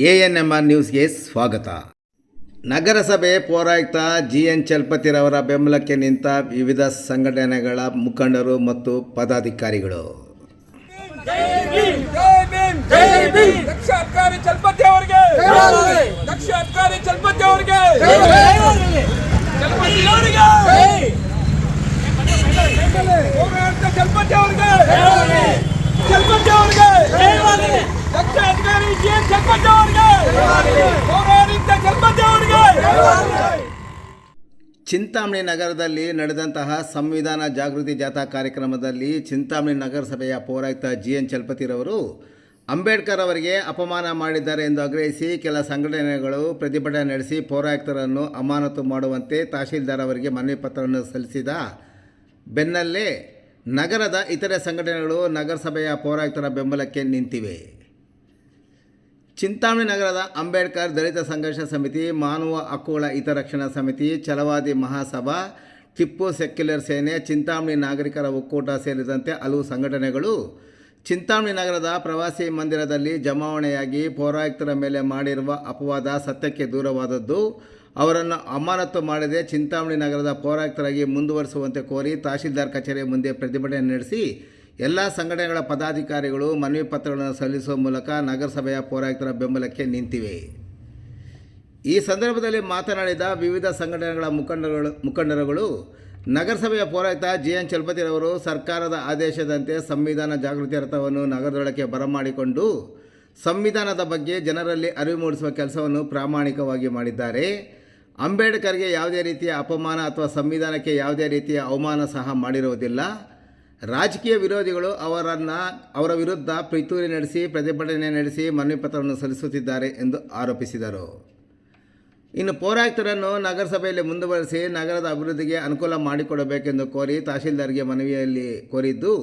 A N M R ನ್ಯೂಸ್ಗೆ ಸ್ವಾಗತ ನಗರಸಭೆ ಪೌರಾಯುಕ್ತ ಜಿ ಎನ್ ಚಲಪತಿರವರ ಬೆಂಬಲಕ್ಕೆ ನಿಂತ ವಿವಿಧ ಸಂಘಟನೆಗಳ ಮುಖಂಡರು ಮತ್ತು ಪದಾಧಿಕಾರಿಗಳು ಭೀಮ್ ಜೈ ಭೀಮ್ ದಕ್ಷ ಅಧಿಕಾರಿ ಚಲಪತಿ ಅವರಿಗೆ ದಕ್ಷ ಅಧಿಕಾರಿ ಚಲಪತಿ ಅವರಿಗೆ ಚಲಪತಿ ಅವರಿಗೆ ಹೋರಾಟ ಚಲಪತಿ ಅವರಿಗೆ ಚಲಪತಿ ಅವರಿಗೆ ದಕ್ಷ ಅಧಿಕಾರಿ ಜಿ ಎನ್ ಚಲಪತಿ ಅವರಿಗೆ ಹೋರಾಟ ಚಲಪತಿ ಅವರಿಗೆ ಚಿಂತಾಮಣಿ ನಗರದಲ್ಲಿ ನಡೆದಂತಹ ಸಂವಿಧಾನ ಜಾಗೃತಿ ಜಾಥಾ ಕಾರ್ಯಕ್ರಮದಲ್ಲಿ ಚಿಂತಾಮಣಿ ನಗರಸಭೆಯ ಪೌರಾಯುಕ್ತ ಜಿ ಎನ್ ಚಲಪತಿರವರು ಅಂಬೇಡ್ಕರ್ ಅವರಿಗೆ ಅಪಮಾನ ಮಾಡಿದ್ದಾರೆ ಎಂದು ಆಗ್ರಹಿಸಿ ಕೆಲ ಸಂಘಟನೆಗಳು ಪ್ರತಿಭಟನೆ ನಡೆಸಿ ಪೌರಾಯುಕ್ತರನ್ನು ಅಮಾನತು ಮಾಡುವಂತೆ ತಹಶೀಲ್ದಾರ್ ಅವರಿಗೆ ಮನವಿ ಪತ್ರವನ್ನು ಸಲ್ಲಿಸಿದ ಬೆನ್ನಲ್ಲೇ ನಗರದ ಇತರೆ ಸಂಘಟನೆಗಳು ನಗರಸಭೆಯ ಪೌರಾಯುಕ್ತರ ಬೆಂಬಲಕ್ಕೆ ನಿಂತಿವೆ. ಚಿಂತಾಮಣಿ ನಗರದ ಅಂಬೇಡ್ಕರ್ ದಲಿತ ಸಂಘರ್ಷ ಸಮಿತಿ, ಮಾನವ ಹಕ್ಕುಗಳ ಹಿತರಕ್ಷಣಾ ಸಮಿತಿ, ಛಲವಾದಿ ಮಹಾಸಭಾ, ಟಿಪ್ಪು ಸೆಕ್ಯುಲರ್ ಸೇನೆ, ಚಿಂತಾಮಣಿ ನಾಗರಿಕರ ಒಕ್ಕೂಟ ಸೇರಿದಂತೆ ಹಲವು ಸಂಘಟನೆಗಳು ಚಿಂತಾಮಣಿ ನಗರದ ಪ್ರವಾಸಿ ಮಂದಿರದಲ್ಲಿ ಜಮಾವಣೆಯಾಗಿ ಪೌರಾಯುಕ್ತರ ಮೇಲೆ ಮಾಡಿರುವ ಅಪವಾದ ಸತ್ಯಕ್ಕೆ ದೂರವಾದದ್ದು. ಅವರನ್ನು ಅಮಾನತು ಮಾಡದೆ. ಚಿಂತಾಮಣಿ ನಗರದ ಪೌರಾಯುಕ್ತರಾಗಿ ಮುಂದುವರಿಸುವಂತೆ ಕೋರಿ ತಹಶೀಲ್ದಾರ್ ಕಚೇರಿ ಮುಂದೆ ಪ್ರತಿಭಟನೆ ನಡೆಸಿ ಎಲ್ಲ ಸಂಘಟನೆಗಳ ಪದಾಧಿಕಾರಿಗಳು ಮನವಿ ಪತ್ರಗಳನ್ನು ಸಲ್ಲಿಸುವ ಮೂಲಕ ನಗರಸಭೆಯ ಪೌರಾಯುಕ್ತರ ಬೆಂಬಲಕ್ಕೆ ನಿಂತಿವೆ. ಈ ಸಂದರ್ಭದಲ್ಲಿ ಮಾತನಾಡಿದ ವಿವಿಧ ಸಂಘಟನೆಗಳ ಮುಖಂಡರುಗಳು ಮುಖಂಡರುಗಳು, ನಗರಸಭೆಯ ಪೌರಾಯುಕ್ತ ಜಿ ಎನ್ ಚಲಪತಿರವರು ಸರ್ಕಾರದ ಆದೇಶದಂತೆ ಸಂವಿಧಾನ ಜಾಗೃತಿ ರಥವನ್ನು ನಗರದೊಳಕ್ಕೆ ಬರಮಾಡಿಕೊಂಡು ಸಂವಿಧಾನದ ಬಗ್ಗೆ ಜನರಲ್ಲಿ ಅರಿವು ಮೂಡಿಸುವ ಕೆಲಸವನ್ನು ಪ್ರಾಮಾಣಿಕವಾಗಿ ಮಾಡಿದ್ದಾರೆ. ಅಂಬೇಡ್ಕರ್ಗೆ ಯಾವುದೇ ರೀತಿಯ ಅಪಮಾನ ಅಥವಾ ಸಂವಿಧಾನಕ್ಕೆ ಯಾವುದೇ ರೀತಿಯ ಅವಮಾನ ಸಹ ಮಾಡಿರುವುದಿಲ್ಲ. ರಾಜಕೀಯ ವಿರೋಧಿಗಳು ಅವರನ್ನು, ಅವರ ವಿರುದ್ಧ ಪಿತೂರಿ ನಡೆಸಿ, ಪ್ರತಿಭಟನೆ ನಡೆಸಿ ಮನವಿ ಪತ್ರವನ್ನು ಸಲ್ಲಿಸುತ್ತಿದ್ದಾರೆ ಎಂದು ಆರೋಪಿಸಿದರು. ಇನ್ನು ಪೌರಾಯುಕ್ತರನ್ನು ನಗರಸಭೆಯಲ್ಲಿ ಮುಂದುವರೆಸಿ ನಗರದ ಅಭಿವೃದ್ಧಿಗೆ ಅನುಕೂಲ ಮಾಡಿಕೊಡಬೇಕೆಂದು ಕೋರಿ ತಹಶೀಲ್ದಾರ್ಗೆ ಮನವಿಯಲ್ಲಿ ಕೋರಿದ್ದು,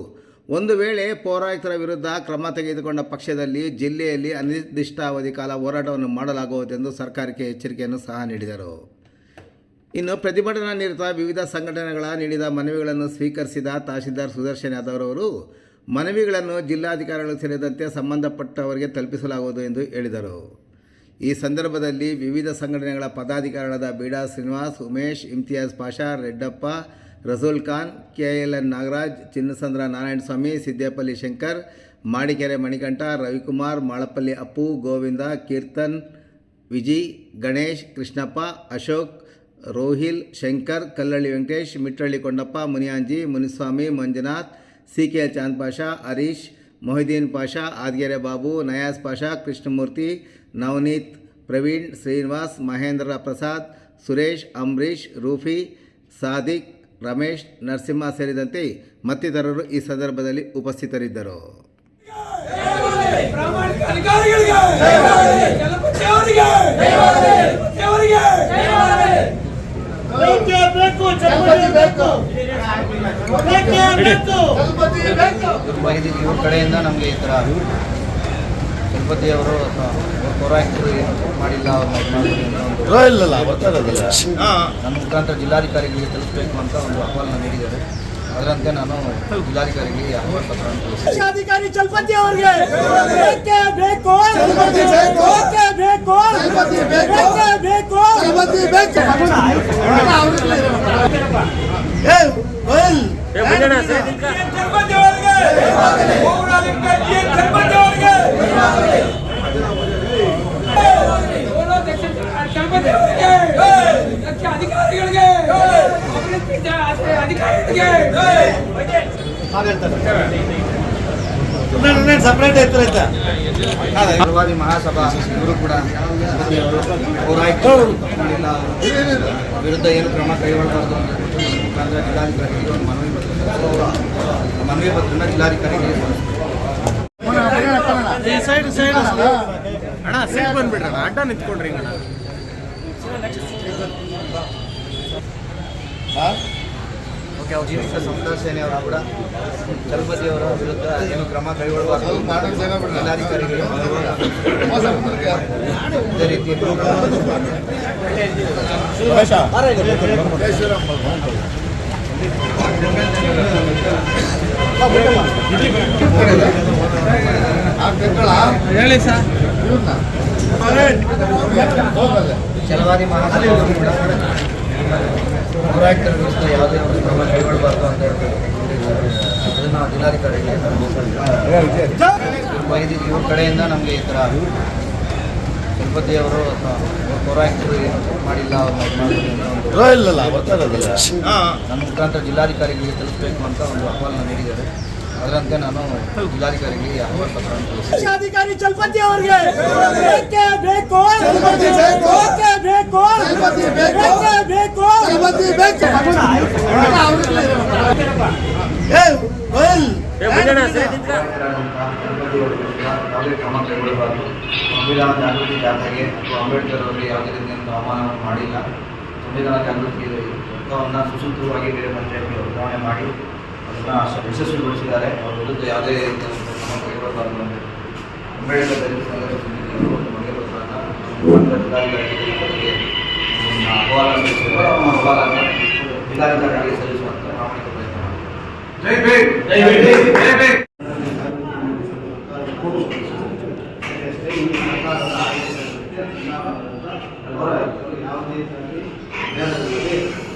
ಒಂದು ವೇಳೆ ಪೌರಾಯುಕ್ತರ ವಿರುದ್ಧ ಕ್ರಮ ತೆಗೆದುಕೊಂಡ ಪಕ್ಷದಲ್ಲಿ ಜಿಲ್ಲೆಯಲ್ಲಿ ಅನಿರ್ದಿಷ್ಟಾವಧಿ ಕಾಲ ಹೋರಾಟವನ್ನು ಮಾಡಲಾಗುವುದೆಂದು ಸರ್ಕಾರಕ್ಕೆ ಎಚ್ಚರಿಕೆಯನ್ನು ಸಹ ನೀಡಿದರು. ಇನ್ನು ಪ್ರತಿಭಟನಾ ನಿರತ ವಿವಿಧ ಸಂಘಟನೆಗಳ ನೀಡಿದ ಮನವಿಗಳನ್ನು ಸ್ವೀಕರಿಸಿದ ತಹಶೀಲ್ದಾರ್ ಸುದರ್ಶನ್ ಯಾದವ್ ಅವರು, ಮನವಿಗಳನ್ನು ಜಿಲ್ಲಾಧಿಕಾರಿಗಳು ಸೇರಿದಂತೆ ಸಂಬಂಧಪಟ್ಟವರಿಗೆ ತಲುಪಿಸಲಾಗುವುದು ಎಂದು ಹೇಳಿದರು. ಈ ಸಂದರ್ಭದಲ್ಲಿ ವಿವಿಧ ಸಂಘಟನೆಗಳ ಪದಾಧಿಕಾರಿಗಳಾದ Beeda Srinivas, Umesh, Imtiyaz Pasha, Reddappa Rasool Khan K L N Nagaraj, Chinnasandra Narayanaswamy Siddepalli Shankar, Madikere Manikanta, Ravikumar Malapalli Appu, Govinda, Keerthan, Viji, Ganesh, Krishnappa, Ashok Rohil Shankar Kallalli Venkatesh Mittalli Kondappa Muniyanji Muniswamy Manjunath C K L Chand Pasha Harish Mohideen Pasha Adgere Babu Nayas Pasha Krishnamurthy Navaneeth Praveen Srinivas Mahendra Prasad Suresh Ambareesh Roofi Sadiq Ramesh Narasimha ಸೇರಿದಂತೆ ಮತ್ತಿತರರು ಈ ಸಂದರ್ಭದಲ್ಲಿ ಉಪಸ್ಥಿತರಿದ್ದರು ಅಧಿಕಾರಿಗಳಿಗೆ ಚಲಪತಿ ಅವರಿಗೆ ಚಲಪತಿ ಅವರಿಗೆ ಬೇಕೇ ಬೇಕು ಚಲಪತಿ ಬೇಕು ಬೇಕೇ ಬೇಕು ಇದು ಇವ್ರ ಕಡೆಯಿಂದ ನಮಗೆ ಈ ಥರ ಚಲಪತಿ ಅವರು ಪೌರಾಯುಕ್ತರು ಮಾಡಿಲ್ಲ. ಅವ್ರು ನಮ್ಮ ಮುಖಾಂತರ ಜಿಲ್ಲಾಧಿಕಾರಿಗಳಿಗೆ ತಲುಪಬೇಕು ಅಂತ ಒಂದು ಅಹವಾಲನ್ನ ನೀಡಿದ್ದಾರೆ. ಅದರಂತೆ ನಾನು ಜಿಲ್ಲಾಧಿಕಾರಿಗೆ ಅಹವಾಲು ಪತ್ರವನ್ನು ಕಳಿಸಿದೆ ಅಧಿಕಾರಿ ಚಲಪತಿ ಅವರಿಗೆ ಬೇಕೇ ಬೇಕು ಚಲಪತಿ ಬೇಕು ಬೇಕೇ ಸಪರೇಟ್ ಐತೆ ಛಲವಾದಿ ಮಹಾಸಭಾ ಇವರು ಕೂಡ ವಿರುದ್ಧ ಏನು ಕ್ರಮ ಕೈಗೊಳ್ಳಬಾರ್ದು ಅಂತ ಹೇಳ್ಬಿಟ್ಟು ನನ್ನ ಮುಖಾಂತರ ಜಿಲ್ಲಾಧಿಕಾರಿಗೆ ಒಂದು ಮನವಿ ಪತ್ರ. ಮನವಿ ಪತ್ರನ ಜಿಲ್ಲಾಧಿಕಾರಿಗೆ ಸಲ್ಲಿಸಿದೆ. ಓಕೆ ಅವ್ರು ಜೀವಿತ ಸಮುದಾಯ ಸೇನೆಯವರು ಕೂಡ ಚಲಪತಿಯವರ ವಿರುದ್ಧ ಏನು ಕ್ರಮ ಕೈಗೊಳ್ಳುವ ಜಿಲ್ಲಾಧಿಕಾರಿಗಳು ಇದೇ ರೀತಿ ಹೇಳಿ ಸರ್. ಚಲವಾದಿ ಕೂಡ ಹೋರಾಟದ ವಿರುದ್ಧ ಯಾವುದೇ ಒಂದು ಕ್ರಮ ಕೈಗೊಳ್ಳಬಾರ್ದು ಅಂತ ಹೇಳ್ತಾರೆ. ಅದನ್ನು ಜಿಲ್ಲಾಧಿಕಾರಿಗೆ ವೈದ್ಯ ಇವ್ರ ಕಡೆಯಿಂದ ನಮಗೆ ಈ ಥರ ತಿರುಪತಿಯವರು ಹೋರಾಟರು ಏನು ಮಾಡಿಲ್ಲ ಅವ್ರು ನನ್ನ ಮುಖಾಂತರ ಜಿಲ್ಲಾಧಿಕಾರಿಗಳಿಗೆ ತಿಳಿಸ್ಬೇಕು ಅಂತ ಒಂದು ಅಹವಾಲನ್ನು ನೀಡಿದ್ದಾರೆ. ಅದರಂತೆ ನಾನು ಜಿಲ್ಲಾಧಿಕಾರಿಗೆ ಅಹವಾಲು ಪತ್ರವನ್ನು ತಿಳಿಸಿದೆ ಅಧಿಕಾರಿ ಚಲಪತಿ ಅವರಿಗೆ ಬೇಕೇ ಬೇಕು ಬೇಕೇ ಬೇಕು ಬೇಕೇ ಬೇಕು ಯಾವುದೇ ಕ್ರಮ ಕೈಗೊಳ್ಳಬಾರದು ಸಂವಿಧಾನ ಜಾಗೃತಿ ಜಾಥಾಗೆ ಅಥವಾ ಅಂಬೇಡ್ಕರ್ ಅವರಿಗೆ ಯಾವುದೇ ರೀತಿಯಿಂದ ಅವಮಾನವನ್ನು ಮಾಡಿಲ್ಲ ಸಂವಿಧಾನ ಜಾಗೃತಿ ರಕ್ತವನ್ನು ಸುಸೂತ್ರವಾಗಿ ಬೇರೆ ಪಂಚಾಯತ್ಗೆ ವರ್ಗಾವಣೆ ಮಾಡಿ ಅದನ್ನು ಯಶಸ್ವಿಗೊಳಿಸಿದ್ದಾರೆ ಅವರ ವಿರುದ್ಧ ಯಾವುದೇ ರೀತಿಯ ಕ್ರಮ ಕೈಗೊಳ್ಳಬಾರದು ಅಂತ ಅಂಬೇಡ್ಕರ್ ದಲಿತ ಸಂಘರ್ಷ ಸಮಿತಿಯವರು ಒಂದು ಬಗೆಹರಿಸುವಾಗ ಮುಖಾಂತರ ಜಿಲ್ಲಾಧಿಕಾರಿಗೆ ಇದನ್ನ ಅಹವಾಲ ಸಲ್ಲಿಸಿದ್ದಾರೆ. ಆ ಅಹವಾಲನ್ನು ಜಿಲ್ಲಾಧಿಕಾರಿಗೆ ಸಲ್ಲಿಸುವಂತ ಪ್ರಾಮಾಣಿಕ ಪ್ರಯತ್ನ ಮಾಡ್ತಾರೆ. ಜೈ ಭೀಮ್ ಜೈ ಭೀಮ್ ಜೈ ಭೀಮ್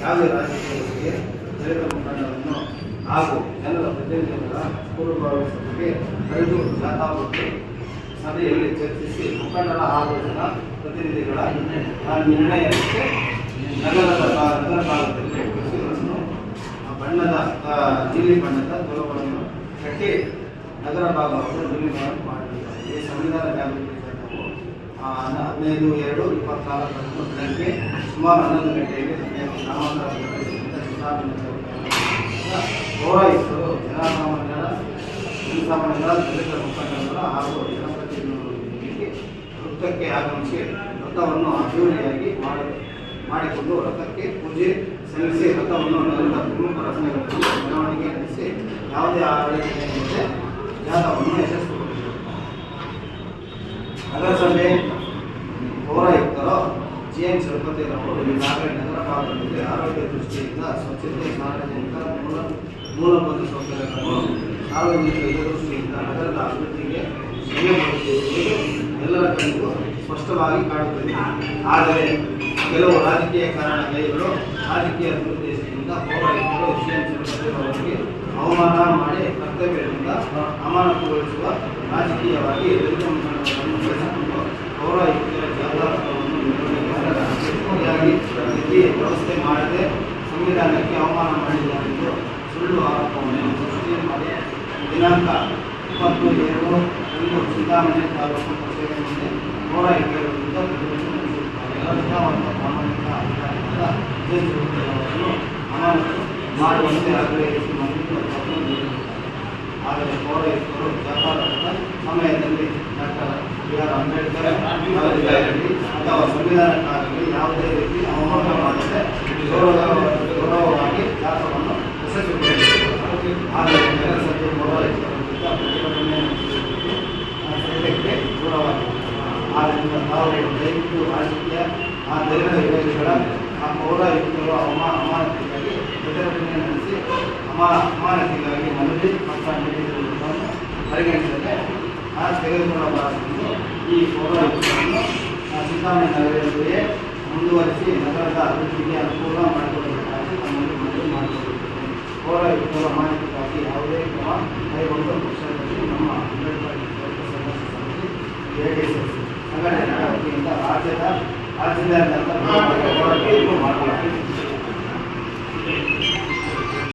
ಯಾವುದೇ ರಾಜಕೀಯಗಳಿಗೆ ದಲಿತ ಮುಖಂಡರನ್ನು ಹಾಗೂ ಜನರ ಪ್ರತಿನಿಧಿಗಳ ಪೂರ್ವಭಾವಿಸುವಿಕೆ ಕರೆದು ಜಾಥಾವನ್ನು ಸಭೆಯಲ್ಲಿ ಚರ್ಚಿಸಿ ಮುಖಂಡರ ಹಾಗೂ ಜನ ಪ್ರತಿನಿಧಿಗಳ ನಿರ್ಣಯಕ್ಕೆ ನಗರದ ನಗರ ಭಾಗದಲ್ಲಿ ಆ ಬಣ್ಣದ ನೀಲಿ ಬಣ್ಣದ ತೊಲಗಳನ್ನು ಕಟ್ಟಿ ನಗರ ಭಾಗವನ್ನು ನಿರ್ಮಾಣ ಮಾಡಲಿದ್ದಾರೆ. ಈ ಸಂವಿಧಾನ ಜಾಗೃತಿ ಹದಿನೈದು, ಎರಡು ಇಪ್ಪತ್ನಾಲ್ಕರಂದು ಬೆಳಗ್ಗೆ ಸುಮಾರು ಹನ್ನೊಂದು ಗಂಟೆಗೆ ನಾಮಾಂತರ ಪೌರಾಯುಕ್ತರು ಜನಸಾಮಾನ್ಯರ ಜನಸಾಮಾನ್ಯರ ದಲಿತ ಮುಖಂಡರ ಹಾಗೂ ಜನಪ್ರತಿನಿಧಿಗಳಿಗೆ ವೃತ್ತಕ್ಕೆ ಆಗಮಿಸಿ ವ್ರತವನ್ನು ಅದ್ದೂರಿಯಾಗಿ ಮಾಡಿ ಮಾಡಿಕೊಂಡು ವ್ರತಕ್ಕೆ ಪೂಜೆ ಸಲ್ಲಿಸಿ ರಥವನ್ನು ನಗರದ ಪ್ರಮುಖ ರಚನೆಗಳನ್ನು ಮೆರವಣಿಗೆ ನಡೆಸಿ ಯಾವುದೇ ಆಡಳಿತ ಜಾಥವನ್ನು ಯಶಸ್ವಿಗೊಳಿಸಿದರು ನಗರಸಭೆ ಪೌರಾಯುಕ್ತರು ಜಿ ಎನ್ ಚಲಪತಿರವರು ಈಗಾಗಲೇ ನಗರ ಆರೋಗ್ಯ ದೃಷ್ಟಿಯಿಂದ ಸ್ವಚ್ಛತೆ ಸಾರ್ವಜನಿಕ ಮೂಲ ಮೂಲಭೂತ ಸೌಕರ್ಯಗಳನ್ನು ಸಾರ್ವಜನಿಕ ಹಿತದೃಷ್ಟಿಯಿಂದ ನಗರದ ಅಭಿವೃದ್ಧಿಗೆ ಎಲ್ಲರ ಕಣ್ಣಿಗೂ ಸ್ಪಷ್ಟವಾಗಿ ಕಾಣುತ್ತದೆ ಆದರೆ ಕೆಲವು ರಾಜಕೀಯ ಕಾರಣಗಳು ರಾಜಕೀಯ ದುರುದ್ದೇಶದಿಂದ ಪೌರಾಯುಕ್ತರು ಚಲಪತಿರವರಿಗೆ ಅವಮಾನ ಮಾಡಿ ಕರ್ತವ್ಯದಿಂದ ಅಮಾನತುಗೊಳಿಸುವ ರಾಜಕೀಯವಾಗಿ ಪೌರಾಯುಕ್ತರ ಜಾಲವನ್ನು ರೀತಿ ವ್ಯವಸ್ಥೆ ಮಾಡದೆ ಸಂವಿಧಾನಕ್ಕೆ ಅವಮಾನ ಮಾಡಿದ್ದಾರೆ ಎಂದು ಸುಳ್ಳು ಆರೋಪವನ್ನು ಸೃಷ್ಟಿ ಮಾಡಿ ದಿನಾಂಕ ಇಪ್ಪತ್ತು ಏಳು ಒಂದು ಚಿಂತಾಮಣಿ ತಾಲೂಕು ಮುಂದೆ ಪೌರಾಯುಕ್ತರ ವಿರುದ್ಧ ಪ್ರತಿಭಟನೆ ನಡೆಸಿದ್ದಾರೆ. ನಿಷ್ಠಾವಂತ ಪ್ರಾಮಾಣಿಕ ಅಧಿಕಾರಿಗಳ ಅಮಾನತು ಮಾಡುವಂತೆ ಆಗ್ರಹಿಸಿ ಮನವಿ ಆದರೆ ಪೌರಾಯುಕ್ತರು ಜಾಥಾದ ಸಮಯದಲ್ಲಿ ಡಾಕ್ಟರ್ ಬಿ ಆರ್ ಅಂಬೇಡ್ಕರ್ ಅಥವಾ ಸಂವಿಧಾನಕ್ಕಾಗಲಿ ಯಾವುದೇ ರೀತಿ ಅವಮಾನ ಮಾಡದೆ ಗೌರವ ಗೌರವವಾಗಿ ಕೆಲಸವನ್ನು ಯಶಸ್ವಿಗೊಳಿಸಿದರು ಆದರೆ ಪೌರಾಯುಕ್ತರ ವಿರುದ್ಧ ಪ್ರತಿಭಟನೆ ಸತ್ಯಕ್ಕೆ ದೂರವಾಗಿದೆ ಆದ್ದರಿಂದ ತಾವು ದಯವಿಟ್ಟು ರಾಜಕೀಯ, ಆ ದಲಿತ ವಿರೋಧಿಗಳ ಆ ಪೌರಾಯುಕ್ತರು ಅವಮಾ ಅಮಾನತಿಗಾಗಿ ಪ್ರತಿಭಟನೆ ನಡೆಸಿ ಅಮಾ ಅಮಾನತಿಗಾಗಿ ಮನವಿ ಪತ್ರ ನೀಡಿರುವುದನ್ನು ಪರಿಗಣಿಸದೆ ಆ ತೆಗೆದುಕೊಳ್ಳಬಾರದೆಂದು ಈ ಪೌರಾಯುಕ್ತರನ್ನು ಸಿದ್ದಾಮಯ್ಯ ಸಿದ್ದರಾಮಯ್ಯ ನಗರದಲ್ಲಿಯೇ ಮುಂದುವರಿಸಿ ನಗರದ ಅಭಿವೃದ್ಧಿಗೆ ಅನುಕೂಲ ಮಾಡಿಕೊಡಬೇಕಾಗಿ